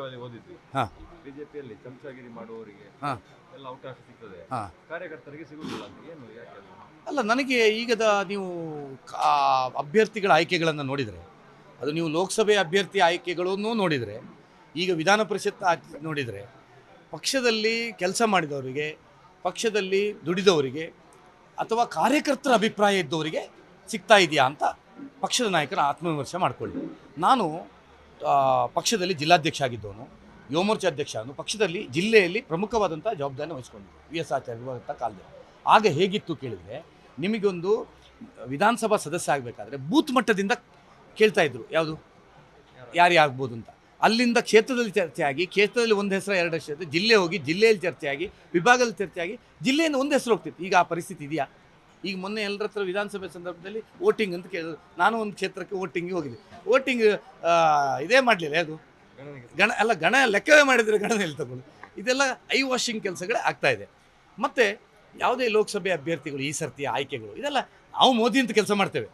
ಅಲ್ಲಿ ಓದಿದ್ವಿ ಹಾಂ. ಬಿಜೆಪಿಯಲ್ಲಿ ಚಮಚಾಗಿರಿ ಮಾಡುವವರಿಗೆ ಎಲ್ಲ ಅವಕಾಶ ಸಿಗ್ತದೆ. ಕಾರ್ಯಕರ್ತರಿಗೆ ಅಂತ ಏನು ಯಾಕೆ ಅಲ್ಲ ನನಗೆ ಈಗದ ನೀವು ಅಭ್ಯರ್ಥಿಗಳ ಆಯ್ಕೆಗಳನ್ನು ನೋಡಿದರೆ ಅದು ನೀವು ಲೋಕಸಭೆ ಅಭ್ಯರ್ಥಿ ಆಯ್ಕೆಗಳನ್ನು ನೋಡಿದರೆ ಈಗ ವಿಧಾನ ಪರಿಷತ್ ನೋಡಿದರೆ ಪಕ್ಷದಲ್ಲಿ ಕೆಲಸ ಮಾಡಿದವರಿಗೆ ಪಕ್ಷದಲ್ಲಿ ದುಡಿದವರಿಗೆ ಅಥವಾ ಕಾರ್ಯಕರ್ತರ ಅಭಿಪ್ರಾಯ ಇದ್ದವರಿಗೆ ಸಿಗ್ತಾ ಇದೆಯಾ ಅಂತ ಪಕ್ಷದ ನಾಯಕರ ಆತ್ಮವಿಮರ್ಶೆ ಮಾಡಿಕೊಳ್ಳಿ. ನಾನು ಪಕ್ಷದಲ್ಲಿ ಜಿಲ್ಲಾಧ್ಯಕ್ಷ ಆಗಿದ್ದವನು ಯುವಮೋರ್ಚಾ ಅಧ್ಯಕ್ಷ ಅವನು, ಪಕ್ಷದಲ್ಲಿ ಜಿಲ್ಲೆಯಲ್ಲಿ ಪ್ರಮುಖವಾದಂಥ ಜವಾಬ್ದಾರಿ ವಹಿಸ್ಕೊಂಡು ವಿ ಎಸ್ ಆಚಾರ್ಯ ಕಾಲದಲ್ಲಿ. ಆಗ ಹೇಗಿತ್ತು ಕೇಳಿದರೆ, ನಿಮಗೊಂದು ವಿಧಾನಸಭಾ ಸದಸ್ಯ ಆಗಬೇಕಾದ್ರೆ ಬೂತ್ ಮಟ್ಟದಿಂದ ಕೇಳ್ತಾ ಇದ್ರು. ಯಾವುದು? ಯಾರು ಆಗ್ಬೋದು ಅಂತ. ಅಲ್ಲಿಂದ ಕ್ಷೇತ್ರದಲ್ಲಿ ಚರ್ಚೆಯಾಗಿ, ಕ್ಷೇತ್ರದಲ್ಲಿ ಒಂದು ಹೆಸರು, ಎರಡು ಹೆಸರು ಜಿಲ್ಲೆ ಹೋಗಿ ಜಿಲ್ಲೆಯಲ್ಲಿ ಚರ್ಚೆಯಾಗಿ, ವಿಭಾಗದಲ್ಲಿ ಚರ್ಚೆಯಾಗಿ, ಜಿಲ್ಲೆಯಿಂದ ಒಂದು ಹೆಸರು ಹೋಗ್ತಿತ್ತು. ಈಗ ಆ ಪರಿಸ್ಥಿತಿ ಇದೆಯಾ? ಈಗ ಮೊನ್ನೆ ಎಲ್ಲರ ಹತ್ರ ವಿಧಾನಸಭೆ ಸಂದರ್ಭದಲ್ಲಿ ವೋಟಿಂಗ್ ಅಂತ ಕೇಳಿದ್ರು. ನಾನು ಒಂದು ಕ್ಷೇತ್ರಕ್ಕೆ ವೋಟಿಂಗಿಗೆ ಹೋಗಿದ್ದೆ. ವೋಟಿಂಗ್ ಇದೇ ಮಾಡಲಿಲ್ಲ ಅದು ಗಣ, ಅಲ್ಲ, ಗಣ ಲೆಕ್ಕವೇ ಮಾಡಿದರೆ ಗಣನೆಯಲ್ಲಿ ತಗೊಂಡು ಇದೆಲ್ಲ ಐ ವಾಷಿಂಗ್ ಕೆಲಸಗಳೇ ಆಗ್ತಾ ಇದೆ. ಮತ್ತು ಯಾವುದೇ ಲೋಕಸಭೆ ಅಭ್ಯರ್ಥಿಗಳು, ಈ ಸರ್ತಿಯ ಆಯ್ಕೆಗಳು, ಇದೆಲ್ಲ ನಾವು ಮೋದಿ ಅಂತ ಕೆಲಸ ಮಾಡ್ತೇವೆ.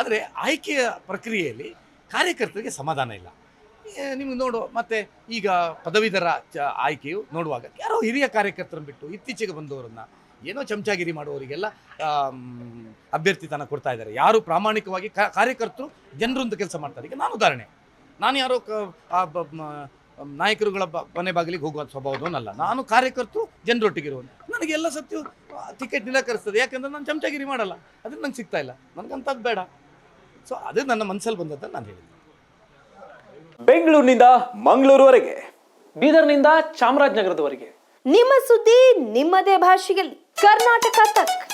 ಆದರೆ ಆಯ್ಕೆಯ ಪ್ರಕ್ರಿಯೆಯಲ್ಲಿ ಕಾರ್ಯಕರ್ತರಿಗೆ ಸಮಾಧಾನ ಇಲ್ಲ. ನಿಮ್ಗೆ ನೋಡು, ಮತ್ತು ಈಗ ಪದವೀಧರ ಚ, ಆಯ್ಕೆಯು ನೋಡುವಾಗ ಯಾರೋ ಹಿರಿಯ ಕಾರ್ಯಕರ್ತರನ್ನು ಬಿಟ್ಟು ಇತ್ತೀಚೆಗೆ ಬಂದವರನ್ನು ಏನೋ ಚಮಚಾಗಿರಿ ಮಾಡುವವರಿಗೆಲ್ಲ ಅಭ್ಯರ್ಥಿತನ ಕೊಡ್ತಾ ಇದ್ದಾರೆ. ಯಾರು ಪ್ರಾಮಾಣಿಕವಾಗಿ ಕಾರ್ಯಕರ್ತರು ಜನರು ಅಂತ ಕೆಲಸ ಮಾಡ್ತಾರೆ. ಈಗ ನಾನು ಉದಾಹರಣೆ ನಾನು ಯಾರೋ ಕ ಆ ಬ- ಮ- ನಾಯಕರುಗಳ ಬ- ಮನೆ ಬಾಗಿಲಿಗೆ ಹೋಗುವ ಸ್ವಭಾವದವನಲ್ಲ ನಾನು ಕಾರ್ಯಕರ್ತರು ಜನರೊಟ್ಟಿಗಿರುವನು. ನನಗೆ ಎಲ್ಲ ಸತ್ಯ ಟಿಕೆಟ್ ನಿರಾಕರಿಸ್ತದೆ. ಯಾಕಂದ್ರೆ ನಾನು ಚಮಚಾಗಿರಿ ಮಾಡಲ್ಲ. ಅದನ್ನ ನಂಗೆ ಸಿಗ್ತಾ ಇಲ್ಲ. ನನಗಂತದ್ದು ಬೇಡ. ಸೊ ಅದೇ ನನ್ನ ಮನಸ್ಸಲ್ಲಿ ಬಂದದ್ದನ್ನು ನಾನು ಹೇಳಿದ್ದೆ. ಬೆಂಗಳೂರಿನಿಂದ ಮಂಗಳೂರುವರೆಗೆ ಬೀದರ್ನಿಂದ ಚಾಮರಾಜನಗರದವರೆಗೆ. ನಿಮ್ಮ ಸುದ್ದಿ ನಿಮ್ಮದೇ ಭಾಷೆಯಲ್ಲಿ. कर्नाटका तक।